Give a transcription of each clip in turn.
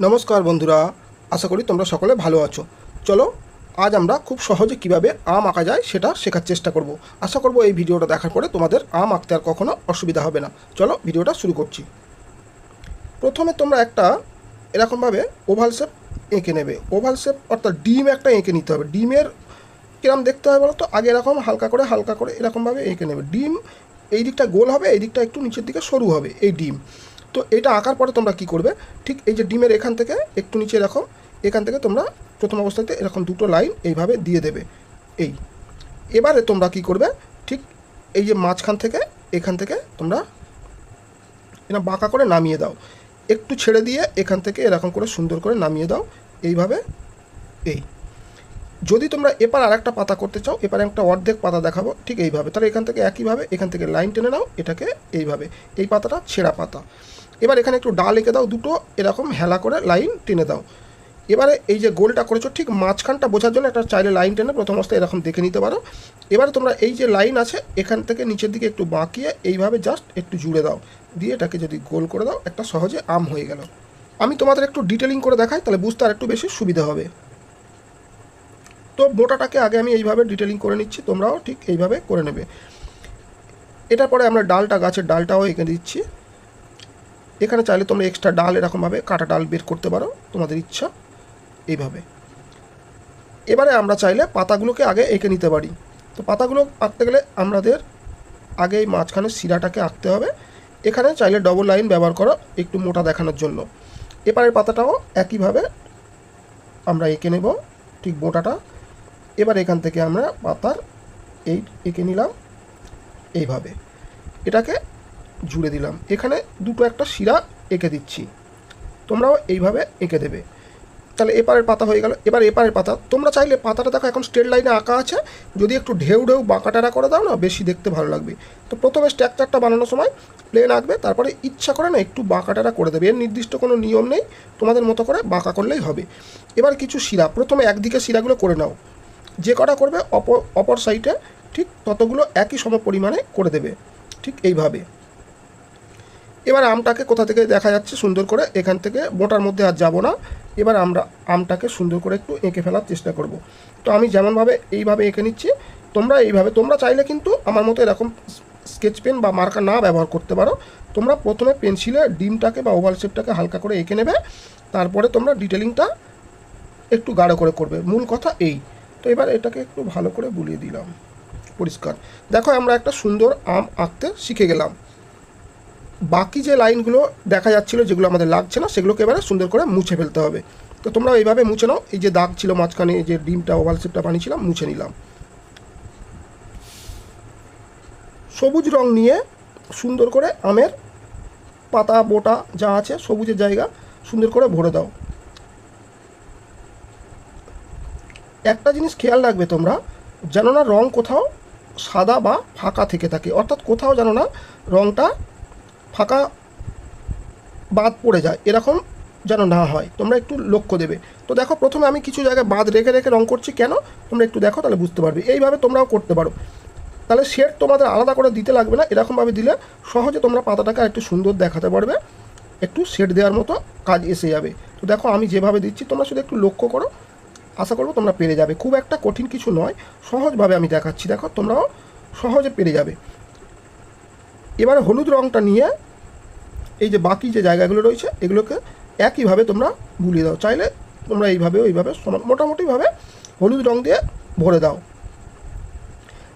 নমস্কার বন্ধুরা, আশা করি তোমরা সকলে ভালো আছো। চলো, আজ আমরা খুব সহজে কীভাবে আম আঁকা যায় সেটা শেখার চেষ্টা করব। আশা করব এই ভিডিওটা দেখার পরে তোমাদের আম আঁকতে আর কখনো অসুবিধা হবে না। চলো, ভিডিওটা শুরু করছি। প্রথমে তোমরা একটা এরকমভাবে ওভাল শেপ এঁকে নেবে। ওভাল শেপ অর্থাৎ ডিম একটা এঁকে নিতে হবে। ডিমের কিরম দেখতে হয় বলো তো আগে এরকম হালকা করে হালকা করে এরকমভাবে এঁকে নেবে। ডিম এই দিকটা গোল হবে, এই দিকটা একটু নিচের দিকে সরু হবে, এই ডিম। তো এটা আঁকার পরে তোমরা কি করবে? ঠিক এই যে ডিমের এখান থেকে একটু নিচে এরকম এখান থেকে তোমরা প্রথম অবস্থাতে এরকম দুটো লাইন এইভাবে দিয়ে দেবে। এই। এবারে তোমরা কি করবে? ঠিক এই যে মাঝখান থেকে, এখান থেকে তোমরা এটা বাঁকা করে নামিয়ে দাও। একটু ছেড়ে দিয়ে এখান থেকে এরকম করে সুন্দর করে নামিয়ে দাও। এইভাবে এই। যদি তোমরা এপার আরেকটা পাতা করতে চাও, এপারে একটা অর্ধেক পাতা দেখাবো। ঠিক এইভাবে। তাহলে এখান থেকে একইভাবে এখান থেকে লাইন টেনে নাও, এটাকে এইভাবে। এই পাতাটা ছেঁড়া পাতা। এবার এখানে একটু ডাল এঁকে দাও দুটো, এরকম হেলা করে লাইন টেনে দাও। এবারে এই যে গোলটা করেছ, ঠিক মাঝখানটা বোঝার জন্য একটা চাইলে লাইন টেনে প্রথম অবস্থায় এরকম দেখে নিতে পারো। এবারে তোমরা এই যে লাইন আছে, এখান থেকে নিচের দিকে একটু বাঁকিয়ে এইভাবে জাস্ট একটু জুড়ে দাও। দিয়ে এটাকে যদি গোল করে দাও, একটা সহজে আম হয়ে গেল। আমি তোমাদের একটু ডিটেলিং করে দেখাই, তাহলে বুঝতে আর একটু বেশি সুবিধা হবে। তো মোটাটাকে আগে আমি এইভাবে ডিটেলিং করে নিচ্ছি, তোমরাও ঠিক এইভাবে করে নেবে। এটার পরে আমরা ডালটা, গাছের ডালটাও এঁকে দিচ্ছি। এখানে চাইলে তোমরা এক্সট্রা ডাল এরকমভাবে কাটা ডাল বের করতে পারো, তোমাদের ইচ্ছা এইভাবে। এবারে আমরা চাইলে পাতাগুলোকে আগে এঁকে নিতে পারি। তো পাতাগুলো আঁকতে গেলে আমাদের আগে এই মাঝখানে শিরাটাকে আঁকতে হবে। এখানে চাইলে ডবল লাইন ব্যবহার করো একটু মোটা দেখানোর জন্য। এবারের পাতাটাও একইভাবে আমরা এঁকে নেব, ঠিক মোটাটা। এবার এখান থেকে আমরা পাতার এই এঁকে নিলাম এইভাবে। এটাকে জুড়ে দিলাম। এখানে দুটো একটা শিরা এঁকে দিচ্ছি। তোমরাও এইভাবে এঁকে দেবে। তাহলে এপারের পাতা হয়ে গেল। এবার এপারের পাতা, তোমরা চাইলে পাতাটা দেখো, এখন স্ট্রেট লাইনে আঁকা আছে। যদি একটু ঢেউ ঢেউ বাঁকাটারা করে দাও না, বেশি দেখতে ভালো লাগবে। তো প্রথমে স্ট্রাকচারটা বানানোর সময় প্লেন আঁকবে, তারপরে ইচ্ছা করে না একটু বাঁকাটারা করে দেবে। এর নির্দিষ্ট কোনো নিয়ম নেই, তোমাদের মতো করে বাঁকা করলেই হবে। এবার কিছু শিরা, প্রথমে একদিকে শিরাগুলো করে নাও। যে কটা করবে অপর অপর সাইডে ঠিক ততগুলো একই সম পরিমাণে করে দেবে। ঠিক এইভাবে। এবার আমটাকে কোথা থেকে দেখা যাচ্ছে সুন্দর করে, এখান থেকে বোটার মধ্যে আর যাব না। এবার আমরা আমটাকে সুন্দর করে একটু এঁকে ফেলার চেষ্টা করব। তো আমি যেমনভাবে এইভাবে এঁকে নিচ্ছি, তোমরা এইভাবে, তোমরা চাইলে কিন্তু আমার মতো এরকম স্কেচ পেন বা মার্কার না ব্যবহার করতে পারো। তোমরা প্রথমে পেন্সিলে ডিমটাকে বা ওভাল শেপটাকে হালকা করে এঁকে নেবে, তারপরে তোমরা ডিটেলিংটা একটু গাঢ় করে করবে। মূল কথা এই। তো এবার এটাকে একটু ভালো করে বুলিয়ে দিলাম। পরিষ্কার। দেখো আমরা একটা সুন্দর আম আঁকতে শিখে গেলাম। বাকি যে লাইনগুলো দেখা যাচ্ছিল যেগুলো আমাদের লাগছে না, সেগুলোকে এবারে সুন্দর করে মুছে ফেলতে হবে। তো তোমরা এইভাবে মুছে নাও। এই যে দাগ ছিল মাঝখানে যে ডিমটা, ওভাল শেপটা বানিয়েছিলাম, মুছে নিলাম। সবুজ রং নিয়ে সুন্দর করে আমের পাতা, বোটা যা আছে, সবুজের জায়গা সুন্দর করে ভরে দাও। একটা জিনিস খেয়াল রাখবে তোমরা, যেন না রং কোথাও সাদা বা ফাঁকা থেকে থাকে। অর্থাৎ কোথাও যেন না রংটা ফাঁকা বাদ পড়ে যায়, এরকম যেন না হয়। তোমরা একটু লক্ষ্য দেবে। তো দেখো, প্রথমে আমি কিছু জায়গায় বাদ রেখে রেখে রং করছি। কেন? তোমরা একটু দেখো, তাহলে বুঝতে পারবে। এইভাবে তোমরাও করতে পারো। তাহলে শেড তোমাদের আলাদা করে দিতে লাগবে না। এরকমভাবে দিলে সহজে তোমরা পাতাটাকে একটু সুন্দর দেখাতে পারবে। একটু শেড দেওয়ার মতো কাজ এসে যাবে। তো দেখো, আমি যেভাবে দিচ্ছি, তোমরা শুধু একটু লক্ষ্য করো। আশা করব তোমরা পেরে যাবে। খুব একটা কঠিন কিছু নয়। সহজভাবে আমি দেখাচ্ছি। দেখো, তোমরাও সহজে পেরে যাবে। এবারে হলুদ রঙটা নিয়ে এই যে বাকি যে জায়গাগুলো রয়েছে, এগুলোকে একইভাবে তোমরা বুলিয়ে দাও। চাইলে তোমরা এইভাবে, ওইভাবে সমান, মোটামুটিভাবে হলুদ রং দিয়ে ভরে দাও।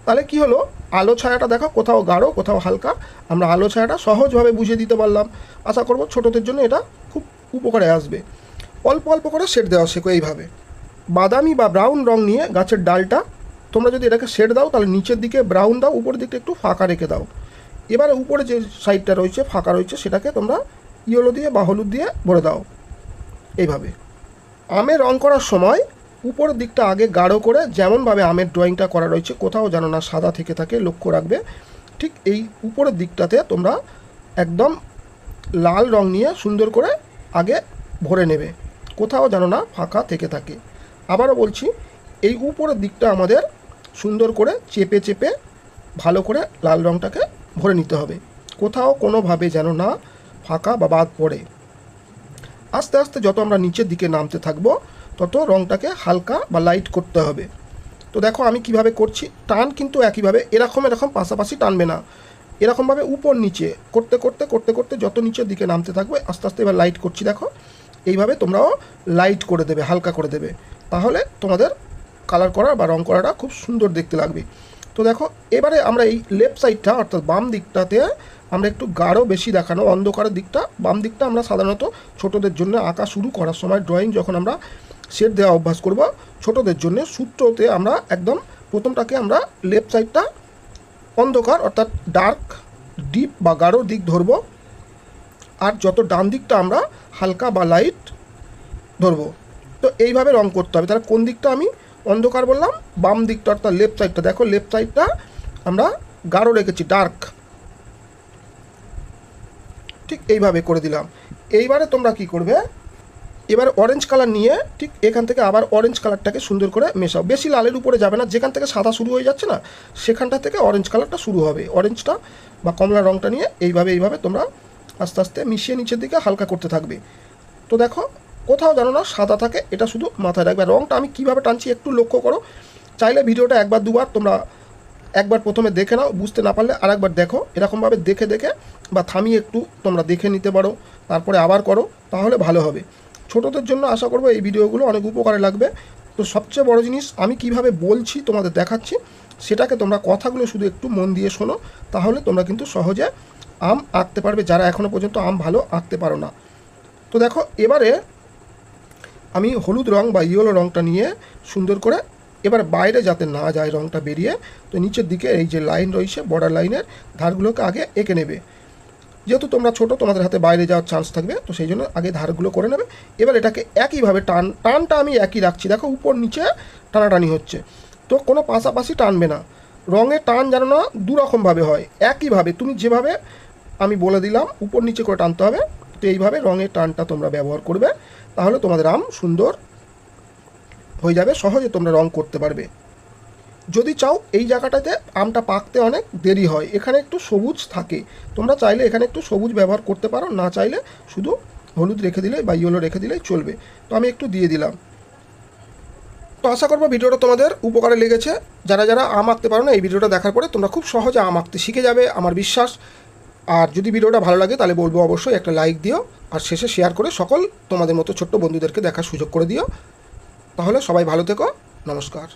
তাহলে কি হলো? আলো ছায়াটা দেখো, কোথাও গাঢ়, কোথাও হালকা। আমরা আলো ছায়াটা সহজভাবে বুঝিয়ে দিতে পারলাম। আশা করব ছোটদের জন্য এটা খুব উপকারে আসবে। অল্প অল্প করে শেড দেওয়া শেখো এইভাবে। বাদামি বা ব্রাউন রং নিয়ে গাছের ডালটা তোমরা যদি এটাকে শেড দাও, তাহলে নিচের দিকে ব্রাউন দাও, উপরের দিকটা একটু ফাঁকা রেখে দাও। এবারে উপরে যে সাইডটা রয়েছে, ফাঁকা রয়েছে, সেটাকে তোমরা ইয়েলো দিয়ে বা হলুদ দিয়ে ভরে দাও। এইভাবে। আমের রং করার সময় উপরের দিকটা আগে গাঢ় করে যেমনভাবে আমের ড্রয়িংটা করা রয়েছে, কোথাও যেন না সাদা থেকে থাকে, লক্ষ্য রাখবে। ঠিক এই উপরের দিকটাতে তোমরা একদম লাল রং নিয়ে সুন্দর করে আগে ভরে নেবে। কোথাও যেন না ফাঁকা থেকে থাকে। আবারও বলছি, এই উপরের দিকটা আমাদের সুন্দর করে চেপে চেপে ভালো করে লাল রংটাকে ভরে নিতে হবে। কোথাও কোনোভাবে যেন না ফাঁকা বা বাদ পড়ে। আস্তে আস্তে যত আমরা নিচের দিকে নামতে থাকব, তত রঙটাকে হালকা বা লাইট করতে হবে। তো দেখো আমি কীভাবে করছি? টান কিন্তু একইভাবে এরকম এরকম পাশাপাশি টানবে না। এরকমভাবে উপর নিচে করতে করতে করতে করতে যত নিচের দিকে নামতে থাকবে, আস্তে আস্তে এবার লাইট করছি দেখো। এইভাবে তোমরাও লাইট করে দেবে, হালকা করে দেবে। তাহলে তোমাদের কালার করা বা রং করাটা খুব সুন্দর দেখতে লাগবে। তো দেখো, এবারে আমরা এই লেফট সাইডটা অর্থাৎ বাম দিকটাতে, আমরা একটু গাঢ় বেশি দেখানো, অন্ধকারের দিকটা, বাম দিকটা আমরা সাধারণত ছোটদের জন্য আঁকা শুরু করার সময় ড্রয়িং যখন আমরা শেড দেওয়া অভ্যাস করব, ছোটদের জন্য সূত্রতে আমরা একদম প্রথমটাকে আমরা লেফট সাইডটা অন্ধকার, অর্থাৎ ডার্ক ডিপ বা গাঢ় দিক ধরবো। আর যত ডান দিকটা আমরা হালকা বা লাইট ধরবো। তো এইভাবে রং করতে হবে। তাহলে কোন দিকটা আমি অন্ধকার বললাম, বাম দিকটা অর্থাৎ লেফট সাইডটা দেখো লেফট সাইডটা আমরা গাঢ় রেখেছি ডার্ক ঠিক এইভাবে করে দিলাম। এইবারে তোমরা কি করবে? এবার অরেঞ্জ কালার নিয়ে ঠিক এখান থেকে আবার অরেঞ্জ কালারটাকে সুন্দর করে মেশাও। বেশি লালের উপরে যাবে না, যেখান থেকে সাদা শুরু হয়ে যাচ্ছে না, সেখানটা থেকে অরেঞ্জ কালারটা শুরু হবে। অরেঞ্জটা বা কমলা রঙটা নিয়ে এইভাবে এইভাবে তোমরা আস্তে আস্তে মিশিয়ে নিচের দিকে হালকা করতে থাকবে। তো দেখো কোথাও জানো না, সাদা থাকে, এটা শুধু মাথায় রাখবে। রঙটা আমি কীভাবে টানছি একটু লক্ষ্য করো। চাইলে ভিডিওটা একবার দুবার তোমরা একবার প্রথমে দেখে নাও, বুঝতে না পারলে আর একবার দেখো। এরকমভাবে দেখে দেখে বা থামিয়ে একটু তোমরা দেখে নিতে পারো, তারপরে আবার করো, তাহলে ভালো হবে। ছোটদের জন্য আশা করব এই ভিডিওগুলো অনেক উপকারে লাগবে। তো সবচেয়ে বড় জিনিস, আমি কীভাবে বলছি তোমাদের দেখাচ্ছি, সেটাকে তোমরা কথাগুলো শুধু একটু মন দিয়ে শোনো, তাহলে তোমরা কিন্তু সহজে আম আঁকতে পারবে। যারা এখনও পর্যন্ত আম ভালো আঁকতে পারো না। তো দেখো, এবারে আমি হলুদ রং বা ইয়েলো রংটা নিয়ে সুন্দর করে এবার বাইরে যাতে না যায় রংটা বেরিয়ে, তো নিচের দিকে এই যে লাইন রয়েছে বর্ডার লাইনের ধারগুলোকে আগে এঁকে নেবে। যেহেতু তোমরা ছোট, তোমাদের হাতে বাইরে যাওয়ার চান্স থাকবে, তো সেই জন্য আগে ধারগুলো করে নেবে। এবার এটাকে একইভাবে টান, টানটা আমি একই রাখছি। দেখো, উপর নিচে টানাটানি হচ্ছে। তো কোনো পাশাপাশি টানবে না। রঙে টান যেন না দুরকমভাবে হয়। একইভাবে তুমি যেভাবে আমি বলে দিলাম, উপর নিচে করে টানতে হবে। তো এইভাবে রঙের টানটা তোমরা ব্যবহার করবে, তাহলে তোমাদের আম সুন্দর হয়ে যাবে, সহজে তোমরা রং করতে পারবে। যদি চাও এই জায়গাটাতে আমটা পাকতে অনেক দেরি হয়, এখানে একটু সবুজ থাকে, তোমরা চাইলে এখানে একটু সবুজ ব্যবহার করতে পারো, না চাইলে শুধু হলুদ রেখে দিলে বা ইয়েলো রেখে দিলেই চলবে। তো আমি একটু দিয়ে দিলাম। তো আশা করব ভিডিওটা তোমাদের উপকারে লেগেছে। যারা যারা আম আঁকতে পারো না, এই ভিডিওটা দেখার পরে তোমরা খুব সহজে আম আঁকতে শিখে যাবে। আমার বিশ্বাস আর যদি ভিডিওটা ভালো লাগে তাহলে বলব অবশ্যই একটা লাইক দিও, আর শেষে শেয়ার করে সকল তোমাদের মতো ছোট্ট বন্ধুদেরকে দেখার সুযোগ করে দিও। তাহলে সবাই ভালো থেকো, নমস্কার।